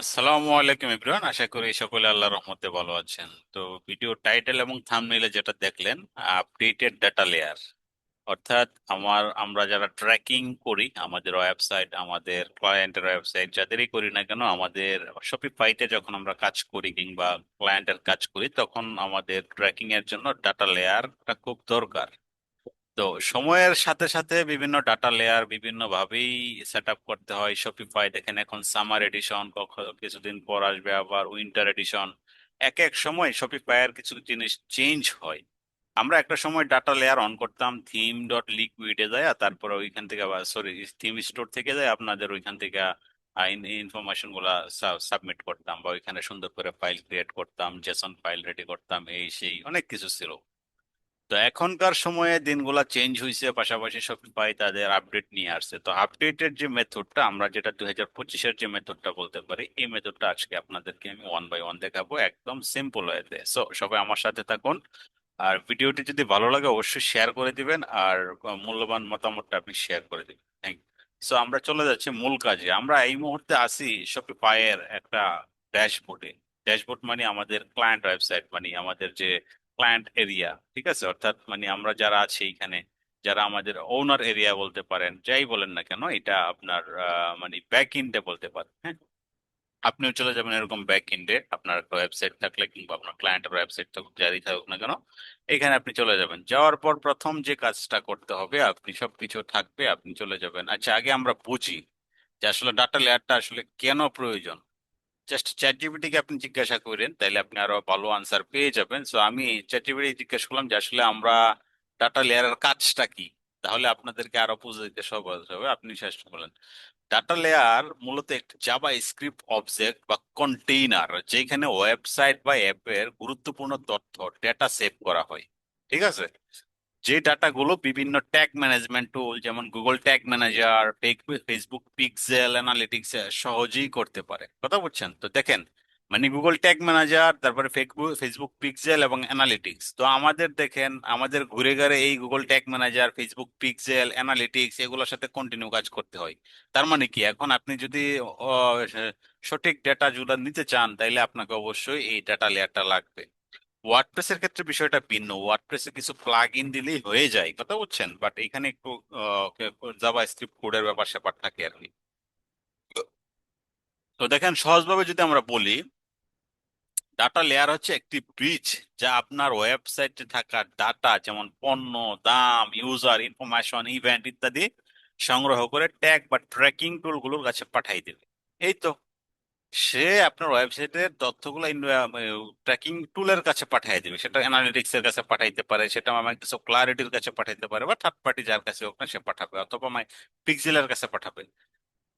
আসসালামু আলাইকুম ইব্রান আশা করি সকলে আল্লাহর রহমতে ভালো আছেন। তো ভিডিও টাইটেল এবং থাম্বনেইলে যেটা দেখলেন আপডেটেড ডাটা লেয়ার অর্থাৎ আমার, আমরা যারা ট্র্যাকিং করি, আমাদের ওয়েবসাইট আমাদের ক্লায়েন্টের ওয়েবসাইট যাদেরই করি না কেন, আমাদের শপিফাইতে যখন আমরা কাজ করি কিংবা ক্লায়েন্টের কাজ করি, তখন আমাদের ট্র্যাকিং এর জন্য ডাটা লেয়ারটা খুব দরকার। তো সময়ের সাথে সাথে বিভিন্ন ডাটা লেয়ার বিভিন্ন ভাবেই সেট আপ করতে হয়। শপিফাই দেখেন এখন সামার এডিশন কিছুদিন পর আসবে আবার উইন্টার এডিশন এক এক সময় শপিফাইয়ের কিছু জিনিস চেঞ্জ হয়। আমরা একটা সময় ডাটা লেয়ার অন করতাম থিম ডট লিকুইডে যায় তারপরে ওইখান থেকে আবার সরি থিম স্টোর থেকে যায়, আপনাদের ওইখান থেকে ইনফরমেশনগুলা সাবমিট করতাম বা ওইখানে সুন্দর করে ফাইল ক্রিয়েট করতাম জেসন ফাইল রেডি করতাম, এই সেই, অনেক কিছু ছিল। তো এখনকার সময়ে দিনগুলা চেঞ্জ হয়েছে পাশাপাশি শপিফাই তাদের আপডেট নিয়ে আসছে। তো আপডেটের যে মেথডটা আমরা যেটা দুই হাজার পঁচিশের যে মেথডটা বলতে পারি, এই মেথডটা আজকে আপনাদেরকে আমি ওয়ান বাই ওয়ান দেখাবো, একদম সিম্পল ওয়েতে সো সবাই আমার সাথে থাকুন। আর ভিডিওটি যদি ভালো লাগে, অবশ্যই শেয়ার করে দিবেন, আর মূল্যবান মতামতটা আপনি শেয়ার করে দিবেন। থ্যাংক সো আমরা চলে যাচ্ছি মূল কাজে। আমরা এই মুহূর্তে আসি শপিফাইয়ের একটা ড্যাশবোর্ডে ড্যাশবোর্ড মানে আমাদের ক্লায়েন্ট ওয়েবসাইট মানে আমাদের যে ক্লায়েন্ট এরিয়া ঠিক আছে? অর্থাৎ মানে আমরা যারা আছি এখানে, যারা আমাদের ওনার এরিয়া বলতে পারেন, যাই বলেন না কেন, এটা আপনার মানে ব্যাক এন্ডে বলতে পারেন হ্যাঁ? আপনিও চলে যাবেন এরকম ব্যাক এন্ডে আপনার একটা ওয়েবসাইট থাকলে কিংবা আপনার ক্লায়েন্টের ওয়েবসাইট থাকুক, যারই থাকুক না কেন, এখানে আপনি চলে যাবেন। যাওয়ার পর প্রথম যে কাজটা করতে হবে, আপনি সবকিছু থাকবে, আপনি চলে যাবেন। আচ্ছা আগে আমরা বুঝি যে আসলে ডাটা লেয়ারটা আসলে কেন প্রয়োজন? জাস্ট চ্যাট জিপিটিকে আপনি জিজ্ঞাসা করেন তাহলে আপনি আরও ভালো আনসার পেয়ে যাবেন। সো আমি চ্যাট জিপিটি জিজ্ঞাসা করলাম যে, আসলে আমরা ডাটা লেয়ারের কাজটা কি? তাহলে আপনাদেরকে আরও বুঝে দিতে সহজ হবে। আপনি শেষ বলেন ডাটা লেয়ার মূলত একটি জাভা স্ক্রিপ্ট অবজেক্ট বা কন্টেইনার যেখানে ওয়েবসাইট বা অ্যাপের গুরুত্বপূর্ণ তথ্য ডেটা সেভ করা হয়। ঠিক আছে? যে ডাটাগুলো বিভিন্ন ট্যাগ ম্যানেজমেন্ট টুল যেমন Google tag manager Facebook pixel analytics সহজেই করতে পারে। কথা বলছেন তো দেখেন মানে গুগল ট্যাগ ম্যানেজার তারপরে ফেসবুক পিক্সেল এবং অ্যানালিটিক্স তো আমাদের দেখেন, আমাদের ঘুরে ঘুরে এই Google tag manager Facebook pixel analytics এগুলোর সাথে কন্টিনিউ কাজ করতে হয়। তার মানে কি? এখন আপনি যদি সঠিক ডেটা যদি নিতে চান, তাইলে আপনাকে অবশ্যই এই ডেটা লেয়ারটা লাগবে। ওয়ার্ডপ্রেসের ক্ষেত্রে বিষয়টা ভিন্ন। ওয়ার্ডপ্রেসে কিছু প্লাগ ইন দিলেই হয়ে যায় কথা বলছেন বাট এখানে একটু জাভা স্ক্রিপ্ট কোডের ব্যাপার স্যাপার থাকে আর কি। তো দেখেন, সহজভাবে যদি আমরা বলি ডাটা লেয়ার হচ্ছে একটি ব্রিজ যা আপনার ওয়েবসাইটে থাকা ডাটা যেমন পণ্য, দাম ইউজার ইনফরমেশন ইভেন্ট ইত্যাদি সংগ্রহ করে ট্যাগ বা ট্র্যাকিং টুলগুলোর কাছে পাঠাই দেবে। এই তো। সে আপনার ওয়েবসাইটের তথ্যগুলো ট্র্যাকিং টুলের কাছে পাঠিয়ে দিবে। সেটা অ্যানালিটিক্স এর কাছে পাঠাইতে পারে, সেটা মাইক্রোসফট ক্লারিটির কাছে পাঠাইতে পারে, বা থার্ড পার্টি যার কাছে হোক না, সে পাঠাবে, অথবা মাই পিক্সেলের কাছে পাঠাবে।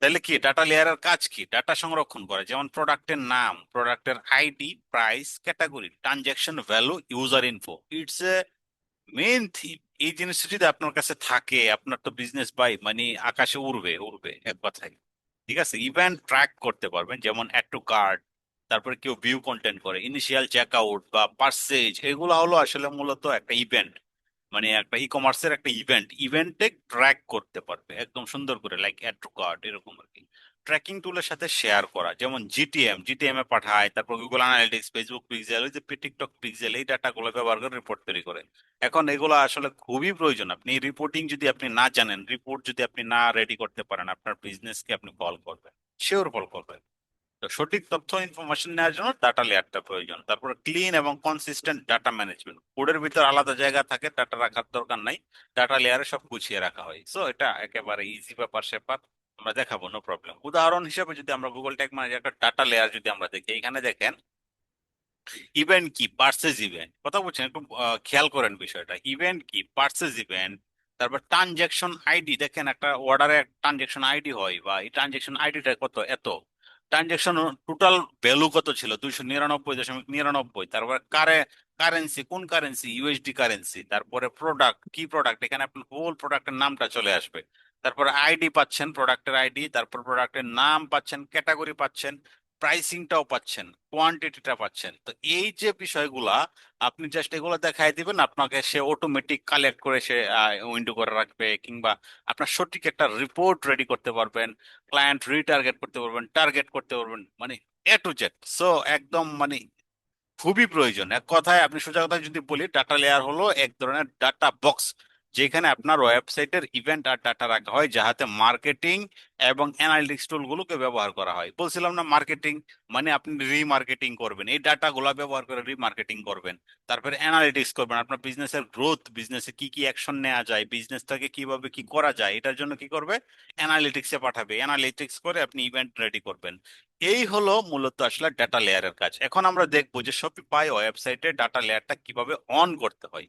তাহলে কি ডাটা লেয়ারের কাজ কি? ডাটা সংরক্ষণ করে, যেমন প্রোডাক্টের নাম প্রোডাক্টের ID price category transaction value user info it's a main theme এই জিনিসটা যদি আপনার কাছে থাকে, আপনার তো বিজনেস বাই মানে আকাশে উড়বে উড়বে, এক কথায়। ঠিক আছে? ইভেন্ট ট্র্যাক করতে পারবেন, যেমন অ্যাড টু কার্ড তারপরে কেউ ভিউ কন্টেন্ট করে ইনিশিয়াল চেক আউট বা পার্সেজ এগুলো হলো আসলে মূলত একটা ইভেন্ট মানে একটা ই কমার্সের একটা ইভেন্ট ইভেন্টে ট্র্যাক করতে পারবে, একদম সুন্দর করে লাইক অ্যাড টু কার্ড এরকম আর কি। ট্র্যাকিং টুলের সাথে শেয়ার করা। যেমন জিটিএম জিটিএম এ পাঠায়, তারপর গুগল অ্যানালিটিক্স ফেসবুক পিক্সেল ওই যে টিকটক পিক্সেল এই ডাটাগুলো ব্যবহার করে রিপোর্ট তৈরি করে। এখন এগুলো আসলে খুবই প্রয়োজন। আপনি রিপোর্টিং যদি আপনি না জানেন রিপোর্ট যদি আপনি না রেডি করতে পারেন, আপনার বিজনেসকে আপনি কল করবেন শিওর কল করবেন। তো সঠিক তথ্য ইনফরমেশন নেওয়ার জন্য ডাটা লেয়ারটা প্রয়োজন। তারপর ক্লিন এবং কনসিস্টেন্ট ডাটা ম্যানেজমেন্ট কোডের ভিতর আলাদা জায়গা থাকে ডাটা রাখার দরকার নাই। ডাটা লেয়ারে সব গুছিয়ে রাখা হয়। সো এটা একেবারে ইজি ব্যাপার স্যাপার আমরা দেখাবো নো প্রবলেম উদাহরণ হিসেবে যদি আমরা Google tag manager data layer যদি আমরা দেখি এখানে দেখেন ইভেন্ট কি পার্সেস ইভেন্ট কথা বলছেন? একটু খেয়াল করেন বিষয়টা। ইভেন্ট কি পার্সেস ইভেন্ট তারপর ট্রানজ্যাকশন আইডি দেখেন একটা অর্ডারে ট্রানজ্যাকশন আইডি হয় বা এই ট্রানজ্যাকশন আইডিটা কত, এত। ট্রানজ্যাকশন টোটাল ভ্যালু কত ছিল? দুইশো নিরানব্বই দশমিক নিরানব্বই। তারপর কারে কারেন্সি কোন কারেন্সি ইউএসডি কারেন্সি তারপরে প্রোডাক্ট কি প্রোডাক্ট এখানে আপনার হোল প্রোডাক্টের নামটা চলে আসবে। তারপরে আইডি পাচ্ছেন প্রোডাক্টের আইডি তারপর প্রোডাক্টের নাম পাচ্ছেন ক্যাটাগরি পাচ্ছেন প্রাইসিংটাও পাচ্ছেন কোয়ান্টিটিটা পাচ্ছেন। তো এই যে বিষয়গুলা, আপনি জাস্ট এগুলো দেখাই দিবেন, আপনাকে সে অটোমেটিক কালেক্ট করে সে উইন্ডো করে রাখবে, কিংবা আপনার সঠিক একটা রিপোর্ট রেডি করতে পারবেন ক্লায়েন্ট রিটার্গেট করতে পারবেন টার্গেট করতে পারবেন মানে এ টু জেড সো একদম মানে খুবই প্রয়োজন। এক কথায় আপনি সোজা কথা যদি বলি ডাটা লেয়ার হলো এক ধরনের ডাটা বক্স যেখানে আপনার ওয়েবসাইটের ইভেন্ট আর ডাটা রাখা হয়, যাহাতে মার্কেটিং এবং অ্যানালিটিক্স টুলগুলোকে ব্যবহার করা হয়। বলছিলাম না মার্কেটিং মানে আপনি রিমার্কেটিং করবেন। এই ডাটাগুলো ব্যবহার করে রিমার্কেটিং করবেন। তারপরে অ্যানালিটিক্স করবেন। আপনার বিজনেসের গ্রোথ বিজনেসে কি কি অ্যাকশন নেওয়া যায় বিজনেসটাকে কীভাবে কি করা যায়, এটার জন্য কি করবে? অ্যানালিটিক্সে পাঠাবে। অ্যানালিটিক্স করে আপনি ইভেন্ট রেডি করবেন। এই হলো মূলত আসলে ডাটা লেয়ারের কাজ। এখন আমরা দেখব যে শপিফাই ওয়েবসাইটে ডাটা লেয়ারটা কীভাবে অন করতে হয়।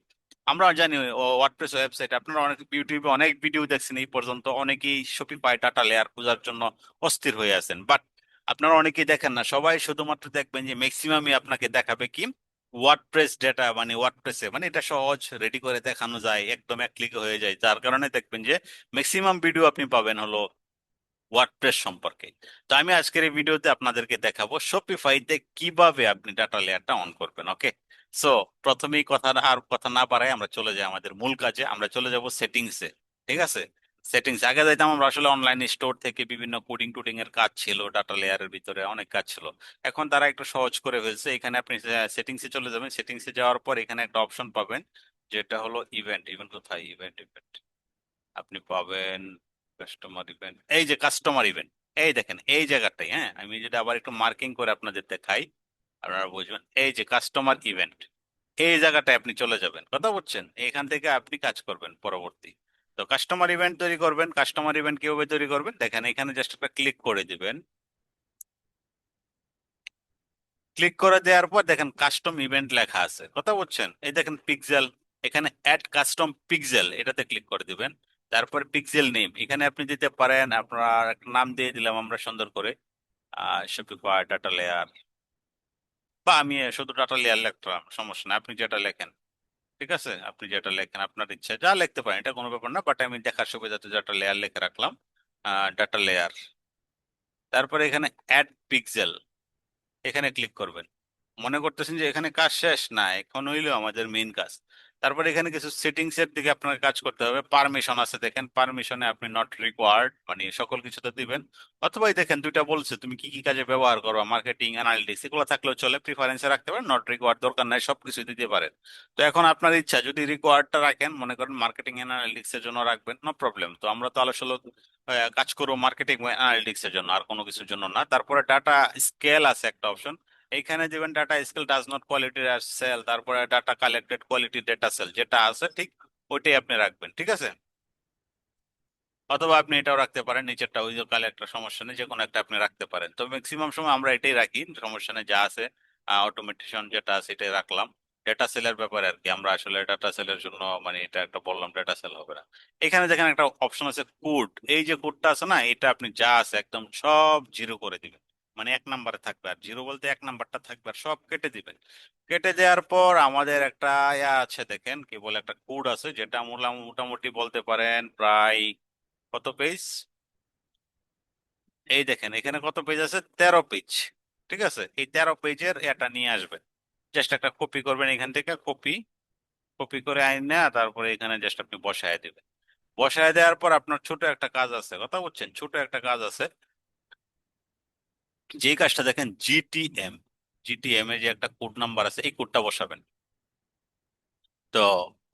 আমরা জানি ওয়ার্ডপ্রেস ওয়েবসাইট আপনারা অনেক ইউটিউবে অনেক ভিডিও দেখছেন এই পর্যন্ত, অনেকেই শপিফাই ডাটা লেয়ার খোঁজার জন্য অস্থির হয়ে আছেন। বাট আপনারা অনেকেই দেখেন না, সবাই শুধুমাত্র দেখবেন যে ম্যাক্সিমামই আপনাকে দেখাবে কি ওয়ার্ডপ্রেস ডেটা মানে ওয়ার্ডপ্রেসে মানে এটা সহজ রেডি করে দেখানো যায়, একদম এক ক্লিকে হয়ে যায়। যার কারণে দেখবেন যে ম্যাক্সিমাম ভিডিও আপনি পাবেন হলো ওয়ার্ডপ্রেস সম্পর্কে। তো আমি আজকের এই ভিডিওতে আপনাদেরকে দেখাবো শপিফাইতে কীভাবে আপনি ডাটা লেয়ারটা অন করবেন ওকে সো প্রথমেই কথা আর কথা না বাড়াই আমরা চলে যাই আমাদের মূল কাজে। আমরা চলে যাব সেটিংসে ঠিক আছে? সেটিংস আগে যাইতাম আমরা আসলে অনলাইন স্টোর থেকে বিভিন্ন কোডিং টুডিং এর কাজ ছিল ডাটা লেয়ারের ভিতরে অনেক কাজ ছিল। এখন তারা একটু সহজ করে ফেলছে। এখানে আপনি সেটিংসে চলে যাবেন। সেটিংসে যাওয়ার পর এখানে একটা অপশন পাবেন, যেটা হলো ইভেন্ট ইভেন্ট কোথায়? ইভেন্ট ইভেন্ট আপনি পাবেন কাস্টমার ইভেন্ট এই যে কাস্টমার ইভেন্ট এই দেখেন, এই জায়গাটাই হ্যাঁ? আমি যেটা আবার একটু মার্কিং করে আপনাদের দেখাই। আপনারা বুঝবেন। এই যে কাস্টমার ইভেন্ট এই জায়গাটায় আপনি চলে যাবেন। কথা বলছেন এখান থেকে আপনি কাজ করবেন পরবর্তী। তো কাস্টমার ইভেন্ট তৈরি করবেন। কাস্টমার ইভেন্ট কীভাবে তৈরি করবেন? দেখেন, এখানে জাস্ট একটা ক্লিক করে দিবেন। ক্লিক করে দেওয়ার পর দেখেন কাস্টম ইভেন্ট লেখা আছে। কথা বলছেন এই দেখেন পিক্সেল এখানে অ্যাড কাস্টম পিক্সেল এটাতে ক্লিক করে দিবেন। তারপর পিক্সেল নেম এখানে আপনি দিতে পারেন, আপনার নাম দিয়ে দিলাম আমরা সুন্দর করে। শপিফাই ডাটা লেয়ার বা আমি শুধু ডাটা লেয়ার লিখলাম সমস্যা না আপনি যেটা লেখেন, ঠিক আছে? আপনি যেটা লেখেন, আপনার ইচ্ছা, যা লিখতে পারেন, এটা কোনো ব্যাপার না বাট আমি দেখার সুবিধাতে ডাটা লেয়ার লিখে রাখলাম ডাটা লেয়ার তারপরে এখানে অ্যাড পিক্সেল এখানে ক্লিক করবেন। মনে করতেছেন যে এখানে কাজ শেষ? না, এখন হইল আমাদের মেইন কাজ। তারপরে এখানে কিছু সেটিংস এর দিকে আপনাকে কাজ করতে হবে। পারমিশন আছে দেখেন পারমিশনে আপনি নট রিকোয়ার্ড মানে সকল কিছুতে দিবেন। অথবা দেখেন, দুইটা বলছে, তুমি কি কি কাজে ব্যবহার করো? মার্কেটিং অ্যানালিটিক্স এগুলো থাকলেও চলে প্রিফারেন্সে রাখতে পারেন নট রিকোয়ার্ড দরকার নাই সবকিছু দিতে পারেন। তো এখন আপনার ইচ্ছা, যদি রিকোয়ার্ডটা রাখেন, মনে করেন মার্কেটিং অ্যানালিটিক্স এর জন্য রাখবেন নো প্রবলেম তো আমরা তো আসলে কাজ করব মার্কেটিং অ্যানালিটিক্স এর জন্য, আর কোনো কিছুর জন্য না। তারপরে ডাটা স্কেল আছে একটা অপশন এইখানে দিবেন data scale does not quality sale তারপরে data collected quality data sale যেটা আছে, ঠিক ওইটাই আপনি রাখবেন, ঠিক আছে? অথবা আপনি এটাও রাখতে পারেন, নিচেরটা, ওই যে কালেক্টর সমস্যা নেই যে কোনো একটা আপনি রাখতে পারেন। তো ম্যাক্সিমাম সময় আমরা এটাই রাখি, সমস্যা নেই, যা আছে অটোমেটিশন যেটা আছে, এটাই রাখলাম। ডেটা সেলের ব্যাপারে আর কি, আমরা আসলে ডাটা সেলের জন্য মানে এটা একটা বললাম ডেটা সেল হবে না। এখানে দেখেন একটা অপশন আছে কোড এই যে কোডটা আছে না, এটা আপনি যা আছে একদম সব জিরো করে দিবেন। মানে এক নাম্বারে থাকবে আর জিরো বলতে এক নাম্বারটা থাকবে আর সব কেটে দিবেন। কেটে দেওয়ার পর আমাদের একটা ইয়া আছে দেখেন, কি বলে একটা কোড আছে যেটা মোটামুটি বলতে পারেন প্রায় কত পেজ এই দেখেন, এখানে কত পেজ আছে? তেরো পেজ ঠিক আছে? এই তেরো পেজের এটা নিয়ে আসবেন। জাস্ট একটা কপি করবেন এখান থেকে কপি কপি করে আইনা তারপরে এখানে জাস্ট আপনি বসায় দিবেন। বসায় দেওয়ার পর আপনার ছোট একটা কাজ আছে, কথা বলছেন ছোট একটা কাজ আছে যে কাজটা দেখেন জিটিএম জিটিএম এ যে একটা কোড নাম্বার আছে, এই কোডটা বসাবেন। তো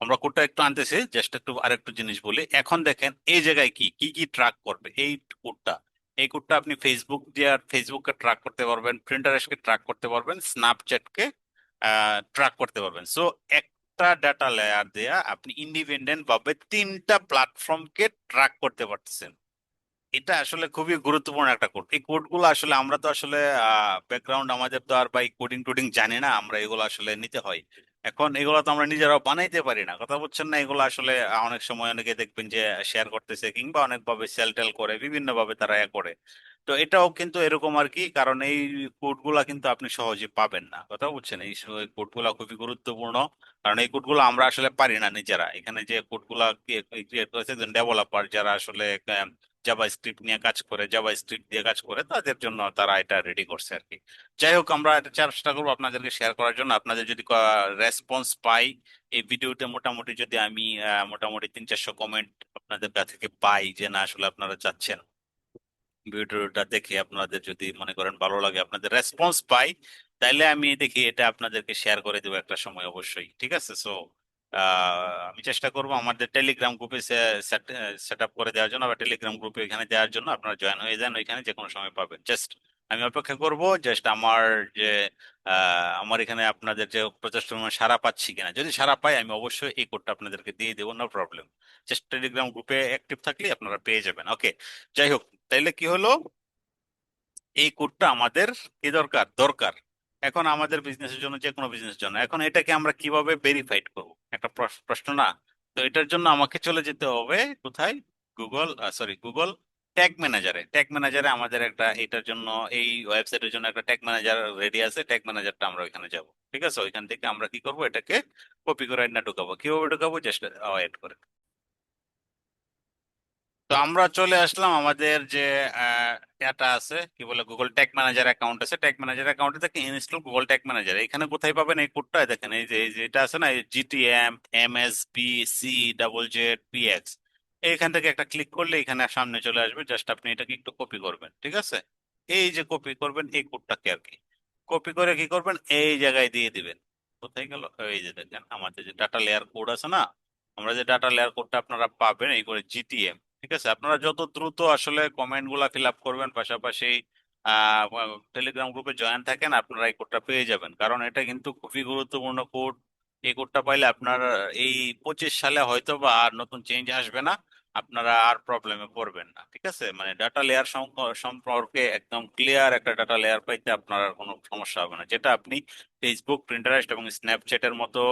আমরা কোডটা একটু আনতেছি জাস্ট একটু আরেকটু জিনিস বলি। এখন দেখেন, এই জায়গায় কি? কি কি ট্র্যাক করবে? এই কোডটা এই কোডটা আপনি ফেসবুক দিয়ে ফেসবুককে ট্র্যাক করতে পারবেন প্রিন্টারেস্টকে ট্র্যাক করতে পারবেন স্ন্যাপচ্যাটকে ট্র্যাক করতে পারবেন। সো একটা ডাটা লেয়ার দেয়া আপনি ইন্ডিপেন্ডেন্ট ভাবে তিনটা প্ল্যাটফর্মকে ট্র্যাক করতে পারতেছেন। এটা আসলে খুবই গুরুত্বপূর্ণ একটা কোড এই কোডগুলো আসলে আমরা তো আসলে ব্যাকগ্রাউন্ড আমাদের তো আর বা কোডিং টোডিং জানি না আমরা এগুলো আসলে নিতে হয় এখন এগুলো তো আমরা নিজেরাও বানাইতে পারি না কথা বলছেন না এগুলো আসলে অনেক সময় অনেকে দেখবেন যে শেয়ার করতেছে কিংবা অনেক ভাবে সেল টেল করে বিভিন্ন ভাবে তারা এ করে তো এটাও কিন্তু এরকম আর কি কারণ এই কোডগুলা কিন্তু আপনি সহজে পাবেন না কথা বলছেন এই কোড কোডগুলা খুবই গুরুত্বপূর্ণ কারণ এই কোডগুলো আমরা আসলে পারি না নিজেরা এখানে যে ক্রিয়েট করেছে ডেভেলপার যারা আসলে জাভা স্ক্রিপ্ট নিয়ে কাজ করে জাভা স্ক্রিপ্ট দিয়ে কাজ করে, তাদের জন্য তারা এটা রেডি করছে আর কি। যাই হোক, আমরা এটা চেষ্টা করব আপনাদেরকে শেয়ার করার জন্য। আপনাদের যদি রেসপন্স পাই, এই ভিডিওতে মোটামুটি যদি আমি মোটামুটি তিন চারশো কমেন্ট আপনাদের কাছ থেকে পাই যে, না, আসলে আপনারা চাচ্ছেন। ভিডিওটা দেখে আপনাদের যদি মনে করেন ভালো লাগে, আপনাদের রেসপন্স পাই, তাইলে আমি দেখি এটা আপনাদেরকে শেয়ার করে দেবো একটা সময় অবশ্যই, ঠিক আছে? সো আমি চেষ্টা করব আমাদের টেলিগ্রাম গ্রুপে সেট আপ করে দেওয়ার জন্য বা টেলিগ্রাম গ্রুপে এখানে দেওয়ার জন্য। আপনারা জয়েন হয়ে যান ওইখানে যে কোনো সময় পাবেন। জাস্ট আমি অপেক্ষা করব জাস্ট আমার যে আমার এখানে আপনাদের যে প্রচেষ্টা সারা পাচ্ছি কিনা। যদি সারা পাই, আমি অবশ্যই এই কোডটা আপনাদেরকে দিয়ে দেবো নো প্রবলেম জাস্ট টেলিগ্রাম গ্রুপে অ্যাক্টিভ থাকলে আপনারা পেয়ে যাবেন। ওকে যাই হোক, তাইলে কি হলো? এই কোডটা আমাদের কি দরকার? দরকার। এখন আমাদের বিজনেসের জন্য যে কোনো বিজনেসের জন্য। এখন এটাকে আমরা কীভাবে ভেরিফাইড করব? একটা প্রশ্ন না? তো এটার জন্য আমাকে চলে যেতে হবে কোথায়? গুগল সরি গুগল ট্যাগ ম্যানেজারে ট্যাগ ম্যানেজারে আমাদের একটা এটার জন্য, এই ওয়েবসাইটের জন্য একটা ট্যাগ ম্যানেজার রেডি আছে। ট্যাগ ম্যানেজারটা আমরা ওইখানে যাব। ঠিক আছে? ওইখান থেকে আমরা কি করব? এটাকে কপি করে না ঢুকাবো। কীভাবে ঢুকাবো? জাস্ট ওয়েট করে। তো আমরা চলে আসলাম আমাদের যে এটা আছে, কি বলে গুগল ট্যাগ ম্যানেজার অ্যাকাউন্ট আছে। ট্যাগ ম্যানেজার অ্যাকাউন্টে থেকে ইনস্টল গুগল ট্যাগ ম্যানেজার এখানে কোথায় পাবেন এই কোডটা দেখেন এই যে এই যে এটা আছে না GTM M S P C double Z P X এইখান থেকে একটা ক্লিক করলে এখানে সামনে চলে আসবে। জাস্ট আপনি এটাকে একটু কপি করবেন, ঠিক আছে? এই যে কপি করবেন, এই কোডটাকে আর কি। কপি করে কি করবেন? এই জায়গায় দিয়ে দিবেন। কোথায় গেল? এই যে দেখেন, আমাদের যে ডাটা লেয়ার কোড আছে না, আমরা যে ডাটা লেয়ার কোডটা আপনারা পাবেন, এই করে জিটিএম ঠিক আছে? আপনারা যত দ্রুত আসলে কমেন্টগুলা ফিল আপ করবেন, পাশাপাশি টেলিগ্রাম গ্রুপে জয়েন থাকেন, আপনারা এই কোডটা পেয়ে যাবেন। কারণ এটা কিন্তু খুবই গুরুত্বপূর্ণ কোড এই কোডটা পাইলে আপনার, এই পঁচিশ সালে হয়তো বা আর নতুন চেঞ্জ আসবে না, আপনারা আর প্রবলেমে পড়বেন না, ঠিক আছে? মানে ডাটা লেয়ার সম্পর্কে একদম ক্লিয়ার একটা ডাটা লেয়ার পাইতে আপনার কোনো সমস্যা হবে না। যেটা আপনি ফেসবুক প্রিন্টারেস্ট এবং স্ন্যাপচ্যাটের মতো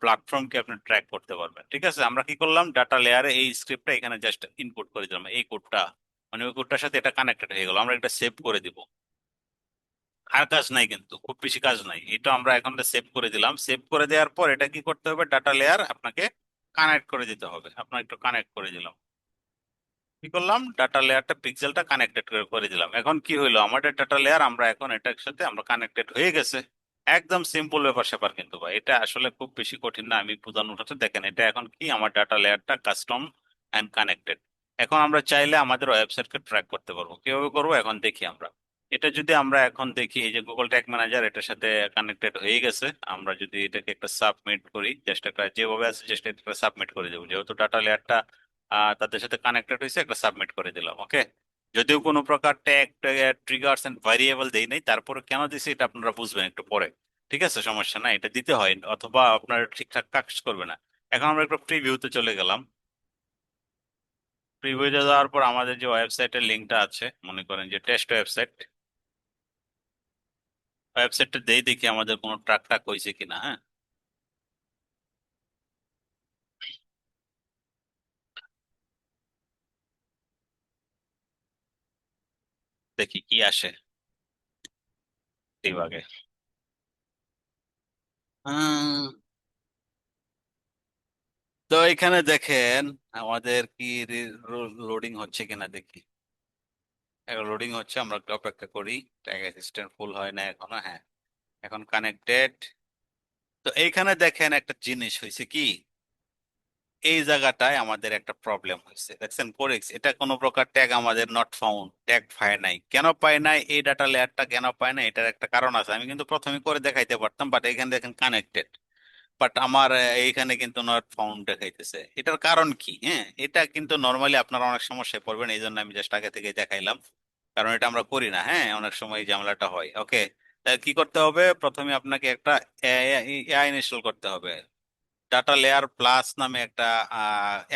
প্ল্যাটফর্মকে আপনি ট্র্যাক করতে পারবেন। ঠিক আছে? আমরা কি করলাম? ডাটা লেয়ারে এই স্ক্রিপ্টটা এখানে জাস্ট ইনপুট করে দিলাম। এই কোডটা মানে ওই কোডটার সাথে এটা কানেক্টেড হয়ে গেল। আমরা এটা সেভ করে দিব। আর কাজ নাই কিন্তু, খুব বেশি কাজ নাই। এটা আমরা এখন সেভ করে দিলাম। সেভ করে দেওয়ার পর এটা কি করতে হবে? ডাটা লেয়ার আপনাকে কানেক্ট করে দিতে হবে। আপনার একটু কানেক্ট করে দিলাম। কি করলাম? ডাটা লেয়ারটা পিক্সেলটা কানেক্টেড করে দিলাম। এখন কি হইল? আমাদের ডাটা লেয়ার আমরা এখন এটার সাথে আমরা কানেক্টেড হয়ে গেছে। একদম সিম্পল ব্যাপার স্যাপার কিন্তু ভাই। এটা আসলে খুব বেশি কঠিন না, আমি প্রধান উঠাতে। দেখেন, এটা এখন কি? আমার ডাটা লেয়ারটা কাস্টম অ্যান্ড কানেক্টেড এখন আমরা চাইলে আমাদের ওয়েবসাইটকে ট্র্যাক করতে পারব। কীভাবে করব? এখন দেখি আমরা। এটা যদি আমরা এখন দেখি, এই যে গুগল ট্যাগ ম্যানেজার এটার সাথে কানেক্টেড হয়ে গেছে। আমরা যদি এটাকে একটা সাবমিট করি জাস্ট একটা যেভাবে আছে জাস্ট একটা সাবমিট করে দেবো। যেহেতু ডাটা লেয়ারটা তাদের সাথে কানেক্টেড হয়েছে, একটা সাবমিট করে দিলাম ওকে যদিও কোনো প্রকার ট্যাগ ট্রিগার্স এন্ড ভ্যারিয়েবল দেই নাই, তারপরে কেন দিছি এটা আপনারা বুঝবেন একটু পরে। ঠিক আছে? সমস্যা নাই, এটা দিতে হয়, অথবা আপনার ঠিকঠাক কাজ করবে না। এখন আমরা একটু প্রিভিউতে চলে গেলাম। প্রিভিউতে যাওয়ার পর আমাদের যে ওয়েবসাইটের লিঙ্কটা আছে, মনে করেন যে টেস্ট ওয়েবসাইট ওয়েবসাইটটা দেই দেখি আমাদের কোনো ট্রাক টাক হয়েছে কিনা হ্যাঁ? দেখি কি আসে বিভাগে তো এখানে দেখেন আমাদের কি লোডিং হচ্ছে কিনা দেখি। লোডিং হচ্ছে, আমরা একটু অপেক্ষা করি। ট্যাগ অ্যাসিস্ট্যান্ট ফুল হয় না এখনও হ্যাঁ। এখন কানেক্টেড তো এইখানে দেখেন একটা জিনিস হয়েছে কি? এই জায়গাটায় আমাদের একটা প্রবলেম হয়েছে। দেখছেন কোরেক্স এটা কোনো প্রকার ট্যাগ আমাদের নট ফাউন্ড ট্যাগ পায় নাই। কেন পায় নাই? এই ডাটা লেয়ারটা কেন পায় না এটার একটা কারণ আছে। আমি কিন্তু প্রথমে করে দেখাইতে পারতাম বাট এখানে দেখেন কানেক্টেড বাট আমার এইখানে কিন্তু নট ফাউন্ড দেখাইতেছে। এটার কারণ কি? হ্যাঁ এটা কিন্তু নর্মালি আপনারা অনেক সমস্যায় পড়বেন, এই জন্য আমি জাস্ট আগে থেকে দেখাইলাম। কারণ এটা আমরা করি না হ্যাঁ অনেক সময় ঝামেলাটা হয়। ওকে কি করতে হবে? প্রথমে আপনাকে একটা এআই ইনস্টল করতে হবে। ডাটা লেয়ার প্লাস নামে একটা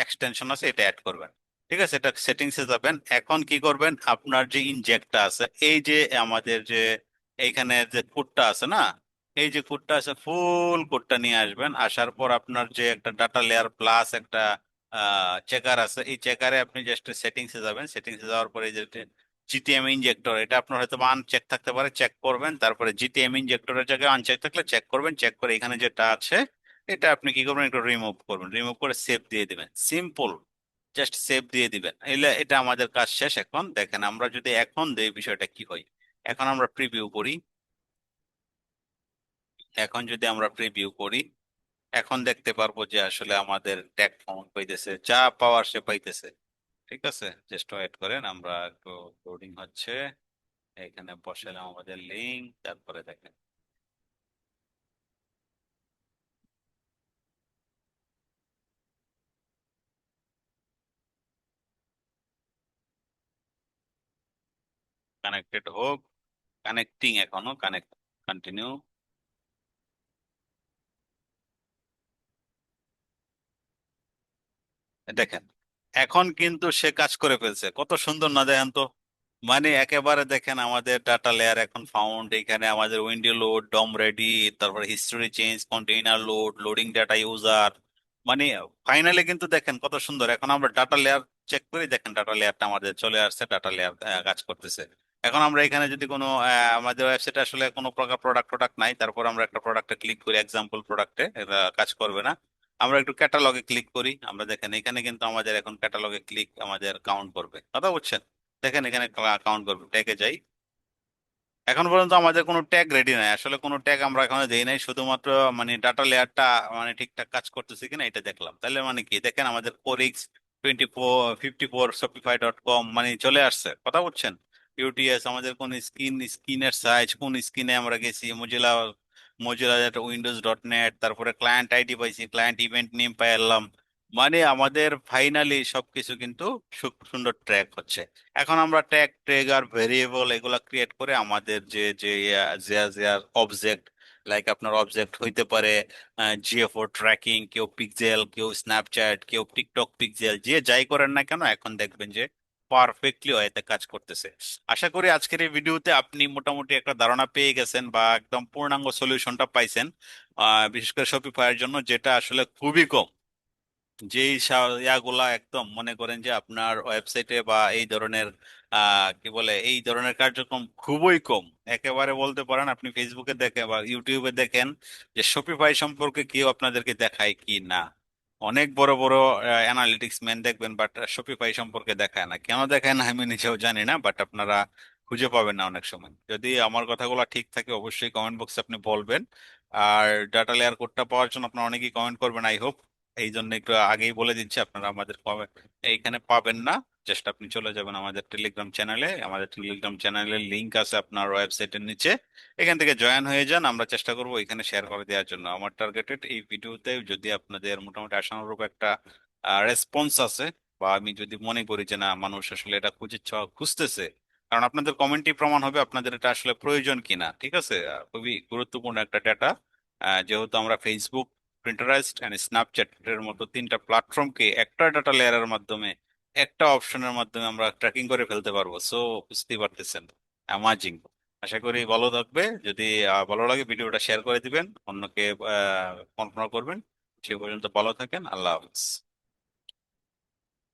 এক্সটেনশন আছে, এটা অ্যাড করবেন। ঠিক আছে? এটা সেটিংসে যাবেন। এখন কি করবেন? আপনার যে ইনজেক্টটা আছে, এই যে আমাদের যে এইখানে যে কোডটা আছে না, এই যে কোডটা আছে ফুল কোডটা নিয়ে আসবেন। আসার পর আপনার যে একটা ডাটা লেয়ার প্লাস একটা চেকার আছে, এই চেকারে আপনি জাস্ট সেটিংসে যাবেন। সেটিংসে যাওয়ার পরে যে জিটিএম ইনজেক্টর এটা আপনার হয়তো আনচেক থাকতে পারে চেক করবেন। তারপরে জিটিএম ইনজেক্টরের জায়গায় আনচেক থাকলে চেক করবেন। চেক করে এখানে যেটা আছে এটা আপনি কি করবেন? একটু রিমুভ করবেন। রিমুভ করে সেভ দিয়ে দিবেন। সিম্পল জাস্ট সেভ দিয়ে দিবেন। এটা আমাদের কাজ শেষ এখন। দেখেন, আমরা যদি এখন দেই, বিষয়টা কি হয়? এখন আমরা প্রিভিউ করি। এখন যদি আমরা প্রিভিউ করি, এখন দেখতে পারব যে আসলে আমাদের ট্যাগ ফাউন্ড পাইতেছে, যা পাওয়ার সে পাইতেছে। ঠিক আছে? জাস্ট ওয়েট করেন, আমরা একটু লোডিং হচ্ছে। এখানে বসালাম আমাদের লিঙ্ক তারপরে দেখেন। কানেক্টেড হোক কানেক্টিং এখনও কানেক্ট কন্টিনিউ দেখেন, এখন কিন্তু সে কাজ করে ফেলছে। কত সুন্দর না দেখেন তো? মানে একেবারে দেখেন আমাদের ডাটা লেয়ার এখন ফাউন্ড এখানে আমাদের উইন্ডো লোড ডম রেডি তারপর history change container load loading data user মানে ফাইনালি কিন্তু দেখেন কত সুন্দর। এখন আমরা ডাটা লেয়ার চেক করি দেখেন ডাটা লেয়ারটা আমাদের চলে আসছে ডাটা লেয়ার কাজ করতেছে। এখন আমরা এখানে যদি কোনো আমাদের ওয়েবসাইটে আসলে কোনো প্রকার প্রোডাক্ট প্রোডাক্ট নাই, তারপর আমরা একটা প্রোডাক্টে ক্লিক করি এক্সাম্পল প্রোডাক্টে কাজ করবে না। আমরা একটু ক্যাটালগে ক্লিক করি, আমরা দেখেন এখানে কিন্তু আমাদের এখন ক্যাটালগে ক্লিক আমাদের কাউন্ট করবে। কথা বুঝছেন? দেখেন এখানে কাউন্ট করবে ট্যাগে যাই। এখন পর্যন্ত আমাদের কোনো ট্যাগ রেডি নাই। আসলে কোনো ট্যাগ আমরা এখনও দেই নাই, শুধুমাত্র মানে ডাটা লেয়ারটা মানে ঠিকঠাক কাজ করতেছে কিনা এটা দেখলাম। তাহলে মানে কি? দেখেন আমাদের কোরিক্স twenty four fifty four Shopify dot com মানে চলে আসছে। কথা বলছেন ইউটিএস আমাদের কোন স্ক্রিন স্ক্রিনের সাইজ কোন স্ক্রিনে আমরা গেছি? Mozilla Mozilla Windows dot net তারপরে ক্লায়েন্ট আইডি পাইছি ক্লায়েন্ট ইভেন্ট নেম পাইলাম মানে আমাদের ফাইনালি সবকিছু কিন্তু সুন্দর ট্র্যাক হচ্ছে। এখন আমরা ট্যাগ ট্রেগার ভেরিয়েবল এগুলা ক্রিয়েট করে আমাদের যে যে যে যে অবজেক্ট লাইক আপনার অবজেক্ট হইতে পারে জিএফও ট্র্যাকিং কেউ পিক্সেল কেউ স্ন্যাপচ্যাট কেউ টিকটক পিক্সেল যে যাই করেন না কেন, এখন দেখবেন যে পারফেক্টলি এতে কাজ করতেছে। আশা করি আজকের এই ভিডিওতে আপনি মোটামুটি একটা ধারণা পেয়ে গেছেন বা একদম পূর্ণাঙ্গ সলিউশনটা পাইছেন বিশেষ করে শপিফাইয়ের জন্য, যেটা আসলে খুবই কম। যেই ইয়াগুলা একদম মনে করেন যে আপনার ওয়েবসাইটে বা এই ধরনের কি বলে, এই ধরনের কার্যক্রম খুবই কম। একেবারে বলতে পারেন, আপনি ফেসবুকে দেখেন বা ইউটিউবে দেখেন যে শপিফাই সম্পর্কে কেউ আপনাদেরকে দেখায় কি না। অনেক বড় বড় অ্যানালিটিক্স ম্যান দেখবেন বাট শপিফাই সম্পর্কে দেখায় না। কেন দেখায় না আমি নিজেও জানি না বাট আপনারা খুঁজে পাবেন না অনেক সময়। যদি আমার কথাগুলো ঠিক থাকে, অবশ্যই কমেন্ট বক্সে আপনি বলবেন। আর ডাটা লেয়ার কোডটা পাওয়ার জন্য আপনার অনেকেই কমেন্ট করবেন আই হোপ এই জন্য একটু আগেই বলে দিচ্ছি, আপনারা আমাদের এইখানে পাবেন না। জাস্ট আপনি চলে যাবেন আমাদের টেলিগ্রাম চ্যানেলে আমাদের টেলিগ্রাম চ্যানেলের লিঙ্ক আছে আপনার ওয়েবসাইটের নিচে। এখান থেকে জয়েন হয়ে যান, আমরা চেষ্টা করব এখানে শেয়ার করে দেওয়ার জন্য। আমার টার্গেটেড এই ভিডিওতে যদি আপনাদের মোটামুটি আশানুরূপ একটা রেসপন্স আছে বা আমি যদি মনে করি যে না, মানুষ আসলে এটা খুঁজে খুঁজতেছে, কারণ আপনাদের কমেন্টই প্রমাণ হবে আপনাদের এটা আসলে প্রয়োজন কিনা, ঠিক আছে? খুবই গুরুত্বপূর্ণ একটা ডেটা যেহেতু আমরা ফেসবুক প্রিন্টারেস্ট এন্ড স্ন্যাপচ্যাট এর মতো তিনটা প্ল্যাটফর্মকে একটা ডাটা লেয়ারের মাধ্যমে, একটা অপশনের মাধ্যমে আমরা ট্র্যাকিং করে ফেলতে পারব। সো বুঝতেই পারতেছেন। অ্যামাজিং আশা করি ভালো থাকবে। যদি ভালো লাগে ভিডিওটা শেয়ার করে দিবেন। অন্যকে কল্পনা করবেন। সে পর্যন্ত ভালো থাকেন। আল্লাহ হাফিজ।